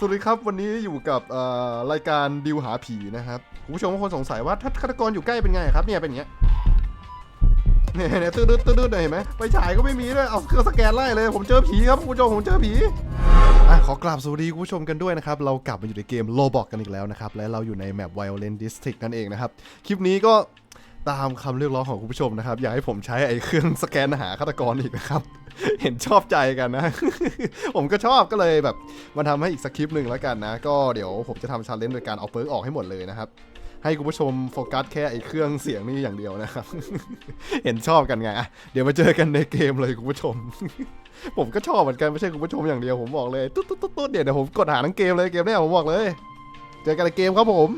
สวัสดีครับวันนี้อยู่กับรายการดิวหาผีนะครับคุณผู้ชมบางคนสงสัยว่าถ้าฆาตกรอยู่ใกล้เป็นไงครับเนี่ยเป็นอย่างเงี้ยเนี่ยเนี่ยตื้อตื้อๆเนี่ยเห็นไหมไปฉายก็ไม่มีด้วยเอาเครื่องสแกนไล่เลย ผมเจอผีครับคุณผู้ชมผมเจอผีอะขอกราบสวัสดีคุณผู้ชมกันด้วยนะครับ เรากลับมาอยู่ในเกมโลบอกกันอีกแล้วนะครับ และเราอยู่ในแมป Violent District นั่นเองนะครับ คลิปนี้ก็ ตามคำเรียกร้องของคุณผู้ชมนะครับ อยากให้ผมใช้ไอ้เครื่องสแกนหาฆาตกรอีกนะครับ เห็นชอบใจกันนะ ผมก็ชอบก็เลยแบบมาทำให้อีกสคริปต์หนึ่งแล้วกันนะ ก็เดี๋ยวผมจะทำชาเลนจ์โดยการเอาเปิร์กออกให้หมดเลยนะครับให้คุณผู้ชมโฟกัสแค่ไอ้เครื่องเสียงนี่อย่างเดียวนะครับ เห็นชอบกันไงอะเดี๋ยวมาเจอกันในเกมเลยคุณผู้ชม ผมก็ชอบเหมือนกันไม่ใช่คุณผู้ชมอย่างเดียวผมบอกเลยตุ๊ดตุ๊ดตุ๊ดตุ๊ดเดี๋ยวเดี๋ยวผมกดหาทั้งเกมเลยเกมเนี้ยผมบอกเลย เจอกันในเกมครับผม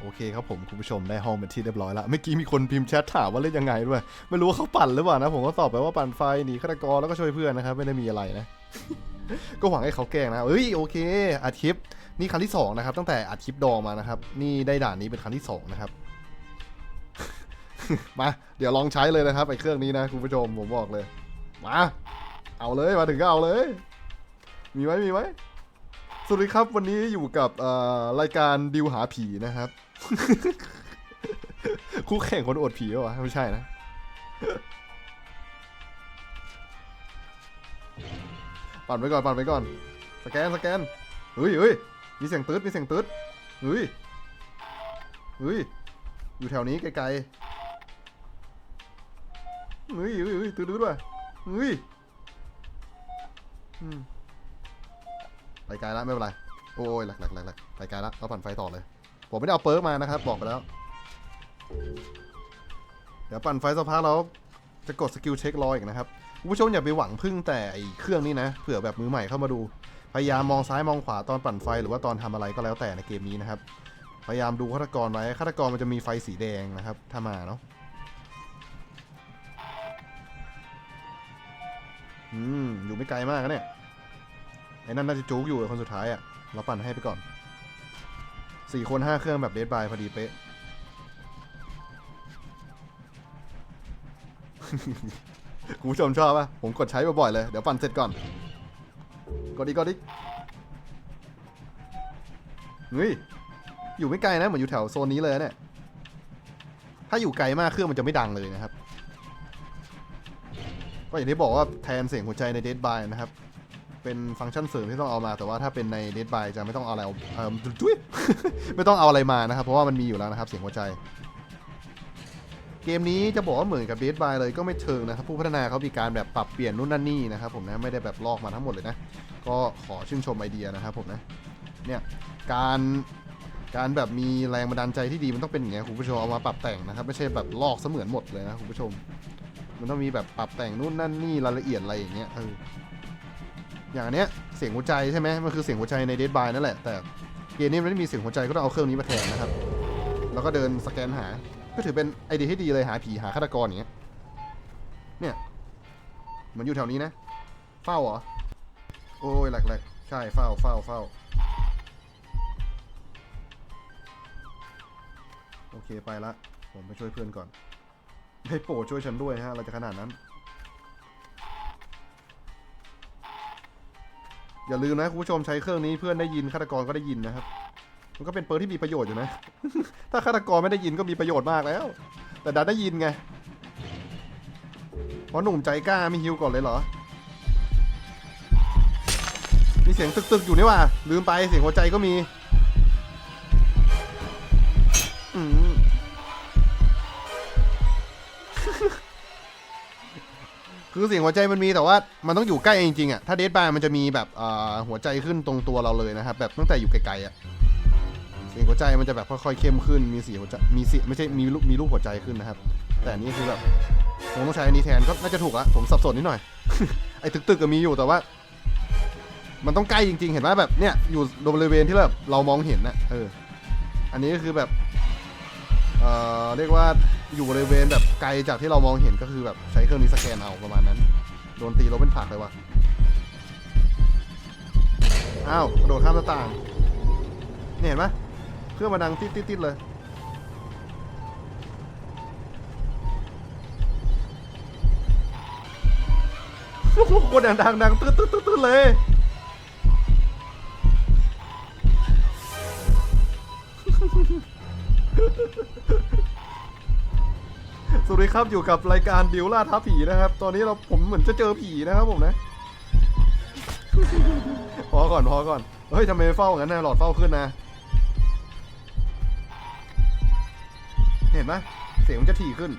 โอเคครับผมคุณผู้ชมได้ห้องเป็นที่เรียบร้อยแล้วเมื่อกี้มีคนพิมพ์แชทถามว่าเล่นยังไงด้วย ไม่รู้ว่าเขาปั่นหรือเปล่านะ ผมก็ตอบไปว่าปั่นไฟหนีฆาตกรแล้วก็ช่วยเพื่อนนะครับไม่ได้มีอะไรนะ ก็หวังให้เขาแกล้งนะเอ้ยโอเคอาทิตย์นี่ครั้งที่สองนะครับตั้งแต่อาทิตย์ดองมานะครับ นี่ได้ด่านนี้เป็นครั้งที่สองนะครับมาเดี๋ยวลองใช้เลยนะครับไอ้เครื่องนี้นะคุณผู้ชมผมบอกเลยมาเอาเลยมาถึงก็เอาเลย มีไหมมีไหมสวัสดีครับวันนี้อยู่กับเอ่อรายการดิวหาผีนะครับ คู่แข่งคนอดผีวะไม่ใช่นะปั่นไปก่อนปั่นไปก่อน สแกนสแกนเฮ้ยเฮ้ยมีเสียงตืดมีเสียงตืดเฮ้ยเฮ้ยอยู่แถวนี้ไกลๆเฮ้ยเฮ้ยเฮ้ยตืดตืดว่ะเฮ้ยไปไกลแล้วไม่เป็นไรโอ้ยหลักหลักหลักหลักไปไกลแล้วเราปั่นไฟต่อเลย ผมไม่ได้เอาเปิร์กมานะครับ บอกไปแล้ว เดี๋ยวปั่นไฟสักพักแล้วจะกดสกิลเช็ครออีกนะครับคุณผู้ชมอย่าไปหวังพึ่งแต่ไอเครื่องนี้นะเผื่อแบบมือใหม่เข้ามาดู พยายามมองซ้ายมองขวาตอนปั่นไฟหรือว่าตอนทำอะไรก็แล้วแต่ในเกมนี้นะครับ พยายามดูฆาตกรไว้ฆาตกรมันจะมีไฟสีแดงนะครับ ถ้ามาเนาะอืมอยู่ไม่ไกลมากนะเนี่ยไอ้นั่นน่าจะจุกอยู่คนสุดท้ายอะ่ะเราปั่นให้ไปก่อน สี่คนห้าเครื่องแบบเดดบายพอดีเป๊ะ คุณผู้ชมชอบปะผมกดใช้บ่อยๆเลย เดี๋ยวปั่นเสร็จก่อน กดอีกกดอีกเฮ้ย อยู่ไม่ไกลนะ เหมือนอยู่แถวโซนนี้เลยนะเนี่ย ถ้าอยู่ไกลมากเครื่องมันจะไม่ดังเลยนะครับ ก็อย่างที่บอกว่าแทนเสียงหัวใจใน Dead by นะครับ เป็นฟังก์ชันเสริมที่ต้องเอามาแต่ว่าถ้าเป็นใน Dead by จะไม่ต้องเอาอะไรเอาเออจุ๊ยไม่ต้องเอาอะไรมานะครับ เพราะว่ามันมีอยู่แล้วนะครับเสียงหัวใจ เกมนี้จะบอกว่าเหมือนกับ Dead by เลยก็ไม่เชิงนะครับ ผู้พัฒนาเขามีการแบบปรับเปลี่ยนนู่นนั่นนี่นะครับผมนะไม่ได้แบบลอกมาทั้งหมดเลยนะ ก็ขอชื่นชมไอเดียนะครับผมนะเนี่ยการการแบบมีแรงบันดาลใจที่ดีมันต้องเป็นอย่างเงี้ยคุณผู้ชมเอามาปรับแต่งนะครับ ไม่ใช่แบบลอกเสมือนหมดเลยนะคุณผู้ชม มันต้องมีแบบปรับแต่งนู่นนั่นนี่รายละเอียดอะไรอย่างเงี้ยเออ อย่างนเนี้ยเสียงหัวใจใช่ไหมมันคือเสียงหัวใจใน Dead by นั่นแหละ แต่เกมนี้มันไม่ได้มีเสียงหัวใจก็ต้องเอาเครื่องนี้มาแทนนะครับ แล้วก็เดินสแกนหา ก็ถือเป็นไอเดียที่ดีเลยหาผีหาฆาตกรอย่างเงี้ย เนี่ยมือนอยู่แถวนี้นะ เฝ้าเหรอ โอ้ยหลักๆใช่เฝ้าเฝ้าเฝ้าโอเคไปละ ผมไปช่วยเพื่อนก่อนให้โปรดช่วยฉันด้วยฮะเราจะขนาดนั้น อย่าลืมนะคุณผู้ชมใช้เครื่องนี้เพื่อนได้ยินฆาตกรก็ได้ยินนะครับ มันก็เป็นเปิร์ที่มีประโยชน์อยู่นะ ถ้าฆาตกรไม่ได้ยินก็มีประโยชน์มากแล้ว แต่ดันได้ยินไงเพราะหนุ่มใจกล้าไม่ฮิวก่อนเลยเหรอ มีเสียงตึกๆอยู่นี่ว่าลืมไปเสียงหัวใจก็มี คือเสียงหัวใจมันมีแต่ว่ามันต้องอยู่ใกล้จริงๆอะถ้าเดทบายมันจะมีแบบหัวใจขึ้นตรงตัวเราเลยนะครับแบบตั้งแต่อยู่ไกลๆอะเสียงหัวใจมันจะแบบค่อยๆเข้มขึ้นมีสีหัวใจมีสีไม่ใช่มีรูปมีรูปหัวใจขึ้นนะครับ แต่นี้คือแบบผมต้องใช้อันนี้แทนก็น่าจะถูกละผมสับสนนิดหน่อยไอ้ตึกๆก็มีอยู่แต่ว่า มันต้องใกล้จริง ๆ เห็นไหมแบบเนี้ยอยู่บริเวณที่แบบเรามองเห็นนะเอออันนี้ก็คือแบบเอ่อเรียกว่า อยู่บริเวณแบบไกลจากที่เรามองเห็นก็คือแบบใช้เครื่องนี้สแกนเอาประมาณนั้น โดนตีลบเป็นผักเลยว่ะ อ้าวกระโดดข้ามต่างเนี่เห็นไหมเครื่องมาดังติดติดติดเลย โคตรดังดังดังตืดตืดตืดเลย วัสดีครับอยู่กับรายการดิวล่าท้าผีนะครับ ตอนนี้เราผมเหมือนจะเจอผีนะครับผมนะ พอก่อนพอก่อนเฮ้ยทำไมไม่เฝ้างั้นนะหลอดเฝ้าขึ้นนะ เห็นไหมเสียงมันจะถี่ขึ้น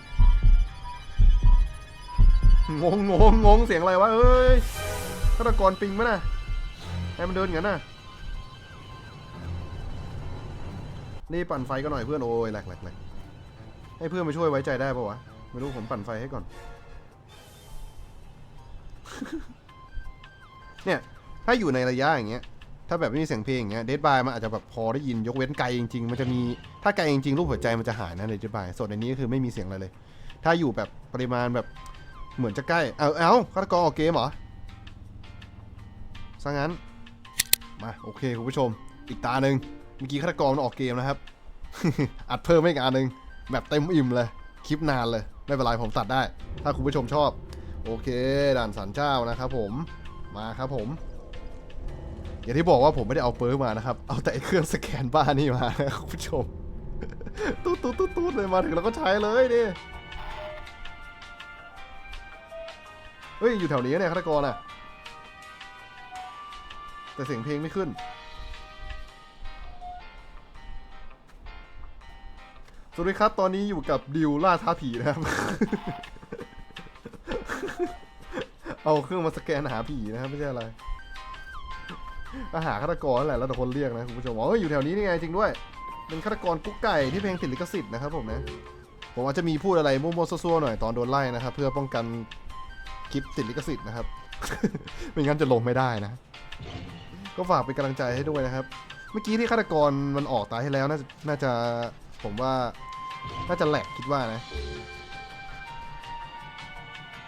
งงงงงงเสียงอะไรวะเอ้ยฆาตกรปิงมั้ยนะให้มันเดินอย่างนั้นน่ะนี่ปั่นไฟก็หน่อยเพื่อนโอ้ยแหลกแหลกแหลก ให้เพื่อนมาช่วยไว้ใจได้ปะวะ ไม่รู้ผมปั่นไฟให้ก่อน เนี่ย ถ้าอยู่ในระยะอย่างเงี้ย ถ้าแบบไม่มีเสียงเพลงอย่างเงี้ย เดดบายมันอาจจะแบบพอได้ยินยกเว้นไกลจริงๆ มันจะมี ถ้าไกลจริงๆ รูปหัวใจมันจะหายนะในเดดบายส่วนในนี้ก็คือไม่มีเสียงอะไรเลย ถ้าอยู่แบบปริมาณแบบเหมือนจะใกล้ เอาเอาฆาตกรออกเกมเหรอซะงั้น มาโอเคคุณผู้ชม อีกตาหนึ่งเมื่อกี้ฆาตกรมันออกเกมนะครับ อัดเพิ่มไม่อีกอันหนึ่ง แบบเต็มอิ่มเลย คลิปนานเลย ไม่เป็นไรผมตัดได้ ถ้าคุณผู้ชมชอบ โอเค ด่านสันเจ้านะครับผมมาครับผม อย่างที่บอกว่าผมไม่ได้เอาเปิร์มานะครับ เอาแต่เครื่องสแกนบ้านนี่มานะคุณผู้ชมตุ๊ดตุ๊ดตุ๊ดตุ๊ดเลยมาถึงแล้วก็ใช้เลยดิเฮ้ย อยู่แถวนี้เนี่ยฆาตกรอะ แต่เสียงเพลงไม่ขึ้น สวัสดีครับ ตอนนี้อยู่กับดิวล่าท้าผีนะครับ เอาเครื่องมาสแกนหาผีนะครับไม่ใช่อะไรมาหาฆาตกรแหละแล้วแต่คนเรียกนะคุณผู้ชมอ๋ออยู่แถวนี้นี่ไงจริงด้วย เป็นฆาตกรกุ๊กไก่ที่เพลงติดลิขสิทธิ์นะครับผมนะ ผมอาจจะมีพูดอะไรมั่วๆซั่วๆหน่อยตอนโดนไล่นะครับเพื่อป้องกันคลิปติดลิขสิทธิ์นะครับ ไม่งั้นจะลงไม่ได้นะ ก็ฝากเป็นกำลังใจให้ด้วยนะครับ เมื่อกี้ที่ฆาตกรมันออกตายให้แล้วน่าจะน่าจะ ผมว่าน่าจะแหลกคิดว่านะ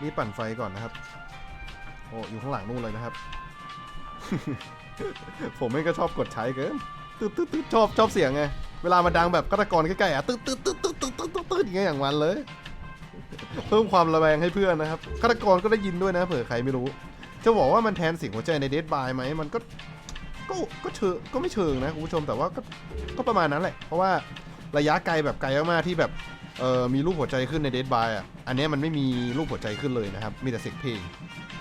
นี่ปั่นไฟก่อนนะครับ โอ้อยู่ข้างหลังนู่นเลยนะครับ ผมไม่ก็ชอบกดใช้เกินตึ๊ดตึ๊ดตึ๊ดชอบชอบเสียงไง เวลามาดังแบบฆาตกรใกล้ๆอะตึ๊ดตึ๊ดตึ๊ดตึ๊ดตึ๊ดตึ๊ดตึ๊ดตึ๊ดอย่างเงี้ยอย่างมันเลย เพิ่มความระแวงให้เพื่อนนะครับฆาตกรก็ได้ยินด้วยนะ เผื่อใครไม่รู้ จะบอกว่ามันแทนเสียงหัวใจในเด d บายไหมมันก็ก็ก็เชิงก็ไม่เชิงนะคุณผู้ชมแต่ว่าก็ก็ประมาณนั้นแหละ เพราะว่า ระยะไกลแบบไกลมากๆที่แบบเออมีรูปหัวใจขึ้นในเด d บายอะอันนี้มันไม่มีรูปหัวใจขึ้นเลยนะครับ มีแต่เสียงเพลง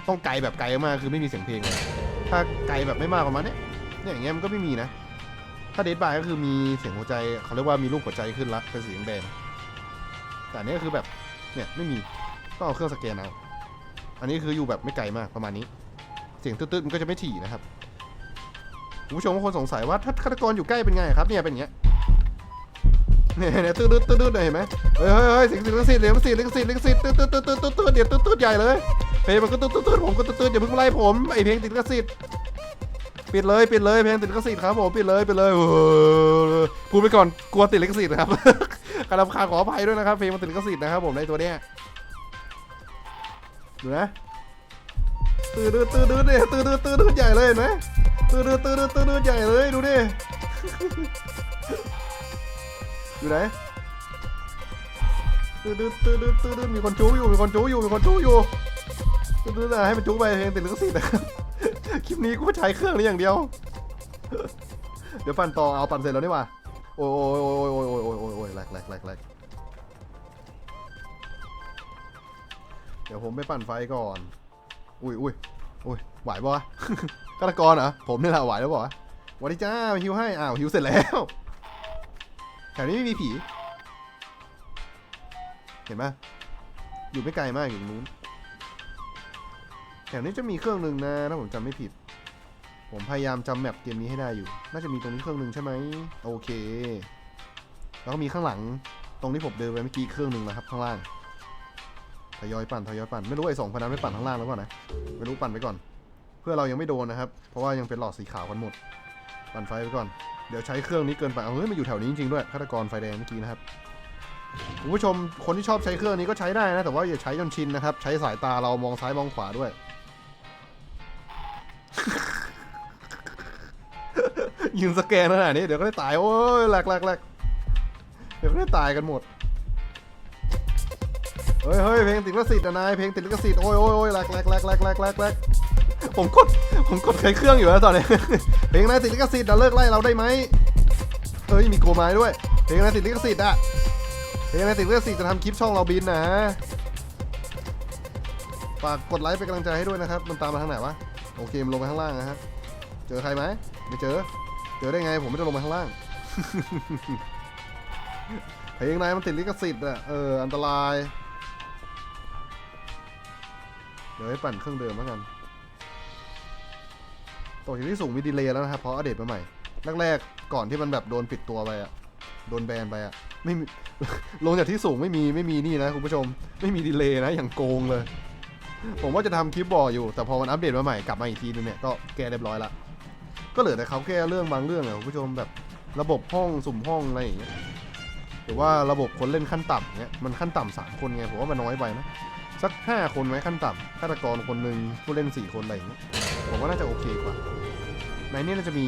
ต้องไกลแบบไกลมากคือไม่มีเสียงเพลงเลยถ้าไกลแบบไม่มากประมาณเนี้ยเนี่ยอย่างเงี้ยมันก็ไม่มีนะ ถ้าเด d บายก็คือมีเสียงหัวใจเขาเรียกว่ามีรูปหัวใจขึ้นละเป็นสีแดงแต่อันนี้ก็คือแบบเนี่ยไม่มีต้องเอาเครื่องสแกนเอาอันนี้คืออยู่แบบไม่ไกลมากประมาณนี้ เสียงตืดๆมันก็จะไม่ถี่นะครับผู้ชมบางคนสงสัยว่าถ้าฆาตกรอยู่ใกล้เป็นไงครับเนี่ยเป็นอย่างเงี้ย เนี่ยเนี่ยตืดๆตืดๆเนี่ยเห็นไหมเฮ้ยเฮ้ยเฮ้ยสียงลิขสิทธิ์ลิขสิทธิ์ลิขสิทธิ์ลิขสิทธิ์ตืดตืดตืดตืดตืดตืดเดี๋ยวตืดตืดใหญ่เลยเพลงมันก็ตืดตืดตืดผมก็ตืดตืดอย่าเพิ่งไล่ผมไอเพลงติดลิขสิทธิ์ปิดเลยปิดเลยเพลงติดลิขสิทธิ์ครับผมปิดเลยปิดเลยอ้โหพูดไปก่อนกลัวติดลิขสิทธิ์นะครับกระดำคาขออภัยด้วยนะครับเพลงมันติดลิขสิทธิ์นะครับผมในตัวเนี้ยดูนะตื่นตื่นตื่นตื่นเนี่ยตื่นตื่นตื่นตื่นใหญ่เลยเห็นไหมตื่นตื่นตื่นตื่นตื่นใหญ่เลยดูดิ อยู่ไหนตื่นตื่นตื่นตื่นตื่นมีคนจู้อยู่มีคนจู้อยู่มีคนจู้อยู่ตื่นตื่นให้มันจู้ไปเพลงติดลิขสิทธิ์นะครับคลิปนี้กูใช้เครื่องนี้อย่างเดียว เดี๋ยวปั่นต่อเอาปั่นเสร็จแล้วนี่ว่าโอ้ยโอ้ยโอ้ยโอ้ยโอ้ยโอ้ยโอ้ยโอ้ยแหลกแหลกแหลกแหลกเดี๋ยวผมไปปั่นไฟก่อน อุ้ยอุ้ยอุ้ยไหวปะวะฆาตกรเหรอผมนี่แหละไหวแล้วปะวะสวัสดีจ้าฮิวให้อ้าวฮิวเสร็จแล้ว แถวนี้ไม่มีผี เห็นไหมอยู่ไม่ไกลมากอยู่ตรงนู้น แถวนี้จะมีเครื่องหนึ่งนะถ้าผมจำไม่ผิด ผมพยายามจำแมปเกมนี้ให้ได้อยู่ น่าจะมีตรงนี้เครื่องหนึ่งใช่ไหมโอเค แล้วก็มีข้างหลัง ตรงที่ผมเดินไปเมื่อกี้เครื่องหนึ่งนะครับข้างล่างทยอยปั่นทยอยปั่นไม่รู้ไอ้สองคนนั้นไม่ปั่นข้างล่างหรือเปล่านะไม่รู้ปั่นไปก่อน เพื่อเรายังไม่โดนนะครับ เพราะว่ายังเป็นหลอดสีขาวกันหมด ปั่นไฟไปก่อน เดี๋ยวใช้เครื่องนี้เกินไป เอาเฮ้ยมันอยู่แถวนี้จริงๆด้วยฆาตกรไฟแดงเมื่อกี้นะครับคุณผู้ชมคนที่ชอบใช้เครื่องนี้ก็ใช้ได้นะ แต่ว่าอย่าใช้จนชินนะครับ ใช้สายตาเรามองซ้ายมองขวาด้วยยืนสแกนขนาดนี้เดี๋ยวก็ได้ตายโอ้ยแหลกแหลกแหลกเดี๋ยวก็ได้ตายกันหมดเฮ้ยเฮ้ยเพลงติดลิขสิทธิ์อะนายเพลงติดลิขสิทธิ์โอ้ยโอ้ยโอ้ยหลกแหลกแหลกแหลกแหลกแหลกแหลก ผมกด ผมกดใครเครื่องอยู่แล้วตอนนี้เพลงนายติดลิขสิทธิ์อะเลิกไล่เราได้ไหมเฮ้ยมีโกไม้ด้วยเพลงนายติดลิขสิทธิ์อะเฮ้ยนายติดลือดสิจะทำคลิปช่องเราบินนะฝากกดไลค์เป็นกำลังใจให้ด้วยนะครับ มันตามมาทางไหนวะ โอเคมันลงไปข้างล่างนะฮะ เจอใครไหมไม่เจอ เจอได้ไงผมไม่ได้ลงไปข้างล่าง เพลงนายมันติดลิขสิทธิ์อะเอออันตราย เดี๋ยวให้ปั่นเครื่องเดิมแล้วกัน ตกจากที่สูงมีดีเลย์แล้วนะครับเพราะอัปเดตมาใหม่แรกๆก่อนที่มันแบบโดนปิดตัวไปอะโดนแบนไปอะไม่มีลงจากที่สูงไม่มีไม่มีนี่นะคุณผู้ชม ไม่มีดีเลย์นะอย่างโกงเลย ผมว่าจะทำคลิปบอกอยู่ แต่พอมันอัปเดตมาใหม่กลับมาอีกทีนึงเนี่ยก็แก้เรียบร้อยละก็เหลือแต่เขาแก้เรื่องบางเรื่องอะคุณผู้ชมแบบระบบห้องสุ่มห้องอะไรอย่างเงี้ยหรือว่าระบบคนเล่นขั้นต่ำเนี้ยมันขั้นต่ำสามคนไงผมว่ามันน้อยไปนะสักห้าคนไหมขั้นต่ำฆาตกรคนหนึ่งผู้เล่นสี่คนอะไรอย่างเงี้ย ผมว่าน่าจะโอเคกว่า ในนี้น่าจะมี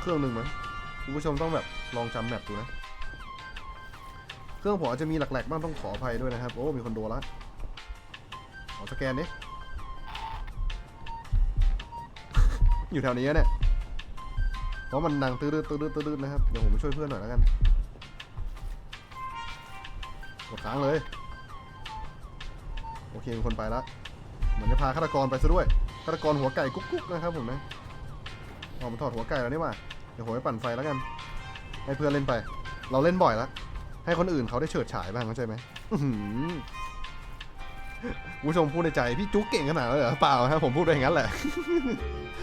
เครื่องหนึ่งมั้งคุณผู้ชมต้องแบบลองจำแมปดูนะ เครื่องผมอาจจะมีแหลกๆบ้างต้องขออภัยด้วยนะครับ โอ้ มีคนโดนละขอสแกนดิอยู่แถวนี้เนี่ยเพราะมันดังตื้อๆตื้อๆตื้อๆนะครับ เดี๋ยวผมไปช่วยเพื่อนหน่อยแล้วกัน กดค้างเลย โอเคมีคนไปล้วเหมือนจะพาฆาตกรไปซะด้วย ฆาตกรหัวไก่กุ๊กกุ๊กนะครับผมนะออกมาถอดหัวไก่แล้วนี่หว่าเดี๋ยวผมไปปั่นไฟแล้วกันให้เพื่อนเล่นไป เราเล่นบ่อยแล้วให้คนอื่นเขาได้เฉิดฉายบ้างเข้าใจไหมผู้ชมพูดในใจพี่จุ๊กเก่งขนาดนั้นเหรอเปล่าครับผมพูดไปอย่างนั้นแหละ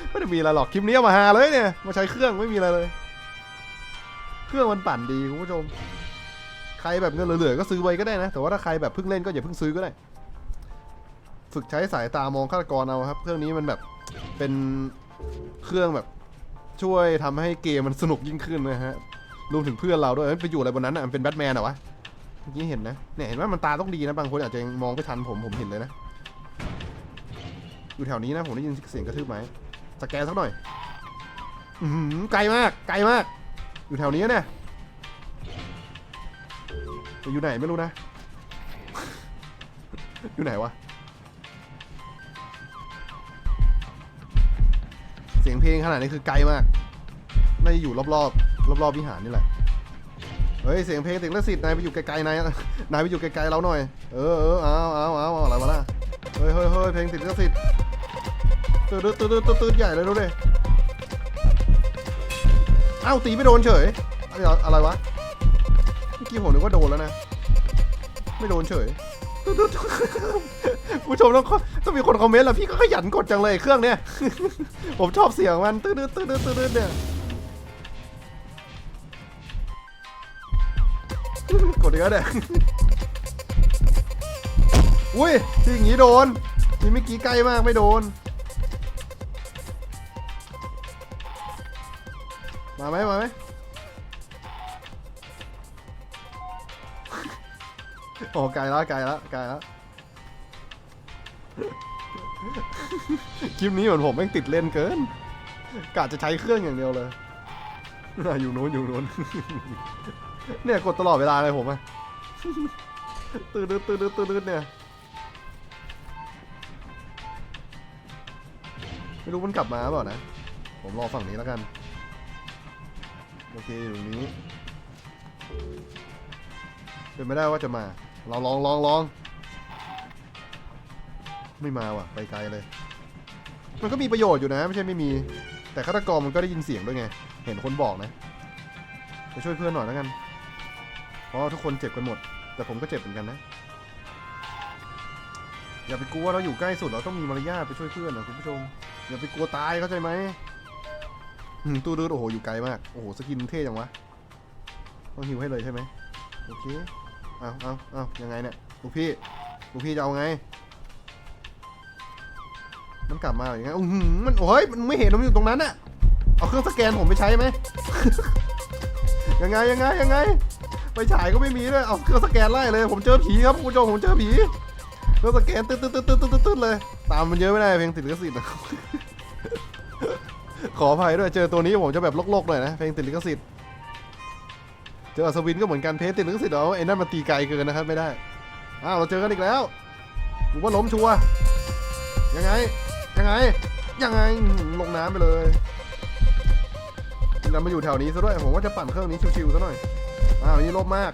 ไม่ได้มีอะไรหรอกคลิปนี้มาหาเลยเนี่ยมาใช้เครื่องไม่มีอะไรเลย เครื่องมันปั่นดีคุณผู้ชม ใครแบบเงินเหลือๆก็ซื้อไว้ก็ได้นะ แต่ว่าถ้าใครแบบเพิ่งเล่นก็อย่าเพิ่งซื้อก็ได้ ฝึกใช้สายตามองฆาตกรเอาครับ เครื่องนี้มันแบบเป็นเครื่องแบบช่วยทำให้เกมมันสนุกยิ่งขึ้นนะฮะรวมถึงเพื่อนเราด้วยไปอยู่อะไรบนนั้นอะมันเป็นแบทแมนเหรอวะเมื่อกี้เห็นนะเนี่ยเห็นว่ามันตาต้องดีนะบางคนอาจจะยังมองไม่ทันผมผมเห็นเลยนะอยู่แถวนี้นะผมได้ยินเสียงกระทืบไหมสแกนสักหน่อยอือหือไกลมาก ไกลมาก อยู่แถวนี้เนี่ยอยู่ไหนไม่รู้นะ อยู่ไหนวะ ยงเพลงขนาดนี้คือไกลมากน่าจะอยู่รอบๆรอบๆวิหารนี่แหละเฮ้ยเสียงเพลงเสียงละสิทธิ์นายไปอยู่ไกลๆนายนายไปอยู่ไกลๆเราหน่อยเออเออเอาเอาเอาเอาอะไรวะล่ะเฮ้ยเฮ้ยเฮ้ยเพลงติดละสิทธิ์ตืดตืดตืดตืดตืดใหญ่เลยดูดิเอ้าตีไม่โดนเฉยอะไรวะเมื่อกี้ผมนึกว่าโดนแล้วนะ ไม่โดนเฉย ผู้ชมต้องต้องมีคนคอมเมนต์แล้วพี่ก็ขยันกดจังเลยเครื่องเนี้ยผมชอบเสียงมันตื้อตื้อตื้อตื้อเนี่ยกดอีกแล้วเนี่ยอุ้ยที่อย่างงี้โดนนี่เมื่อกี้ใกล้มากไม่โดน มาไหมมาไหม โอ้ไกลแล้วไกลแล้วไกลแล้วคลิปนี้เหมือนผมแม่งติดเล่นเกินกะจะใช้เครื่องอย่างเดียวเลยอยู่นู้นอยู่นู้นเนี่ยกดตลอดเวลาเลยผมอะตื่นตื่นตื่นตื่นตื่นเนี่ยไม่รู้มันกลับมาเปล่านะ ผมรอฝั่งนี้แล้วกัน โอเคอยู่ตรงนี้ เป็นไม่ได้ว่าจะมา เราลองลองลองไม่มาว่ะ ไปไกลเลย มันก็มีประโยชน์อยู่นะ ไม่ใช่ไม่มี แต่ฆาตกรมันก็ได้ยินเสียงด้วยไง เห็นคนบอกนะไปช่วยเพื่อนหน่อยแล้วกัน เพราะทุกคนเจ็บกันหมด แต่ผมก็เจ็บเหมือนกันนะ อย่าไปกลัวเราอยู่ใกล้สุดเราต้องมีมารยาทไปช่วยเพื่อนนะคุณผู้ชม อย่าไปกลัวตายเข้าใจไหมตู้ดืดโอ้โหอยู่ไกลมาก โอ้โหสกินเท่จังวะ ต้องฮิวให้เลยใช่ไหมโอเค เอาเอาเอายังไงเนี่ยลูกพี่ลูกพี่จะเอาไง มันกลับมาอย่างไงอื้อหือมันโอ้ยมันไม่เห็นมันอยู่ตรงนั้นอะเอาเครื่องสแกนผมไปใช้ไหมยังไงยังไงยังไง ไปฉายก็ไม่มีด้วยเอาเครื่องสแกนไล่เลย ผมเจอผีครับคุณผู้ชมผมเจอผีเครื่องสแกนตึ๊ดตึ๊ดตึ๊ดตึ๊ดตึ๊ดตึ๊ดเลย ตามมันเยอะไม่ได้เพลงติดลิขสิทธิ์ขออภัยด้วยเจอตัวนี้ผมจะแบบโลกๆหน่อยนะเพลงติดลิขสิทธิ์ เจออัศวินก็เหมือนกันเพลงติดลิขสิทธิ์เหรอไอ้นั่นมันตีไกลเกินนะครับไม่ได้ อ้าวเราเจอกันอีกแล้วผมว่าล้มชัวยังไง ยังไง ยังไงลงน้ำไปเลยเรามาอยู่แถวนี้ซะด้วยผมว่าจะปั่นเครื่องนี้ชิวๆซะหน่อย อ้าวนี่ลบมาก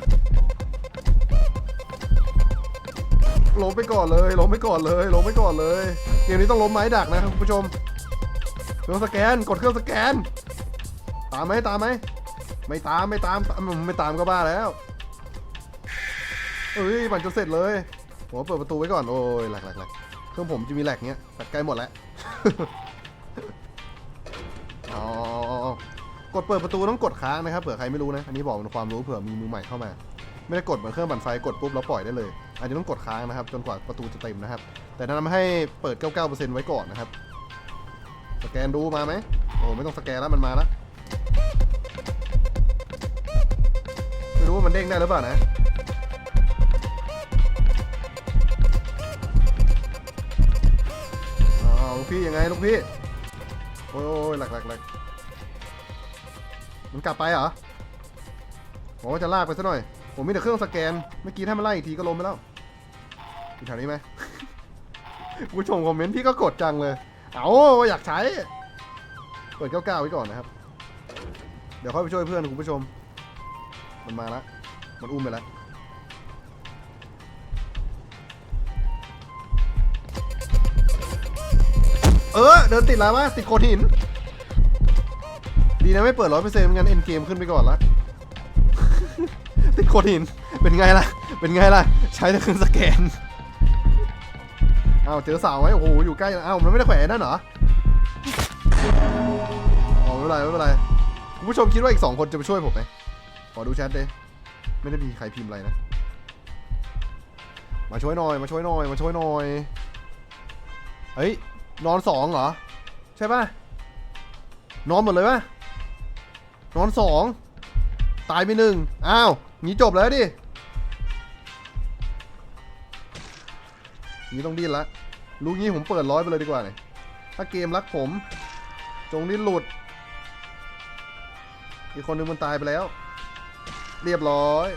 ล้มไปก่อนเลยล้มไปก่อนเลยล้มไปก่อนเลยเกมนี้ต้องล้มไม้ดักนะครับคุณผู้ชมเครื่องสแกนกดเครื่องสแกน ตามไหมตามไหม ไม่ตามไม่ตามไม่ตามก็บ้าแล้วเอ้ยปั่นจนเสร็จเลยผมเปิดประตูไว้ก่อนโอ้ยแหลกแหลกแหลกเครื่องผมจะมีแหลกเงี้ยตัดใกล้หมดแล้วอ๋อกดเปิดประตูต้องกดค้างนะครับเผื่อใครไม่รู้นะอันนี้บอกเป็นความรู้เผื่อมีมือใหม่เข้ามา ไม่ได้กดเหมือนเครื่องปั่นไฟกดปุ๊บแล้วปล่อยได้เลยอันนี้ต้องกดค้างนะครับ จนกว่าประตูจะเต็มนะครับ แต่แนะนำให้เปิด 99%ไว้ก่อนนะครับ สแกนดูมาไหมโอ้ไม่ต้องสแกนแล้วมันมาแล้ว ว่ามันเด้งได้หรือเปล่านะอ้าวลูกพี่ยังไงลูกพี่ โอ้ยหลักหลักหลักมันกลับไปเหรอบอกว่าจะลากไปซะหน่อย ผมมีแต่เครื่องสแกน เมื่อกี้ถ้ามันไล่อีกทีก็ล้มไปแล้วอยู่แถวนี้ไหมผู้ชมคอมเมนต์พี่ก็กดจังเลย เอาอยากใช้ เปิด99ไว้ก่อนนะครับ เดี๋ยวค่อยไปช่วยเพื่อนคุณผู้ชม มันมาแล้วมันอุ้มไปแล้วเออ เดินติดแล้ววะติดโคดหิน ดีนะไม่เปิดร้อยเปอร์เซ็นต์งั้นเอ็นเกมขึ้นไปก่อนละ ติดโคดหิน เป็นไงล่ะ เป็นไงล่ะ ใช้แต่เครื่องสแกนอ้าวเจอเสาวไว้ โอ้โห อยู่ใกล้อ้าวมันไม่ได้แขวนนั่นเหรออ๋อไม่เป็นไรไม่เป็นไร คุณผู้ชมคิดว่าอีกสองคนจะไปช่วยผมไหม ขอดูแชทดิไม่ได้มีใครพิมพ์อะไรนะ มาช่วยหน่อย มาช่วยหน่อย มาช่วยหน่อย เฮ้ย นอนสองเหรอ ใช่ป่ะ นอนหมดเลยป่ะ นอนสอง ตายไปหนึ่งอ้าวงี้จบแล้วดิงี้ต้องดิ้นละ ลูกงี้ผมเปิดร้อยไปเลยดีกว่าเนี่ยถ้าเกมรักผม จงดิ้นหลุด อีกคนนึงมันตายไปแล้ว เรียบร้อย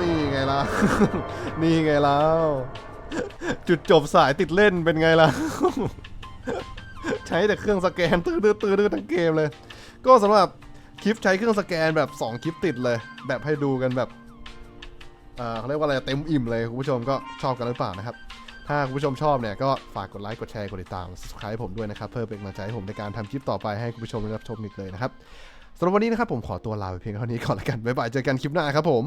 นี่ไงล่ะ นี่ไงแล้ว จุดจบสายติดเล่นเป็นไงล่ะ ใช้แต่เครื่องสแกนตื้อตื้อตื้อตื้อทั้งเกมเลย ก็สำหรับคลิปใช้เครื่องสแกนแบบ 2 คลิปติดเลย แบบให้ดูกันแบบเอ่อเขาเรียกว่าอะไรเต็มอิ่มเลยคุณผู้ชมก็ชอบกันหรือเปล่านะครับ ถ้าคุณผู้ชมชอบเนี่ยก็ฝากกดไลค์กดแชร์กดติดตาม subscribe ผมด้วยนะครับ เพื่อเป็นกำลังใจให้ผมในการทำคลิปต่อไปให้คุณผู้ชมได้รับชมอีกเลยนะครับ สำหรับวันนี้นะครับผมขอตัวลาไปเพียงเท่านี้ก่อนละกันบ๊ายบายเจอกันคลิปหน้าครับผม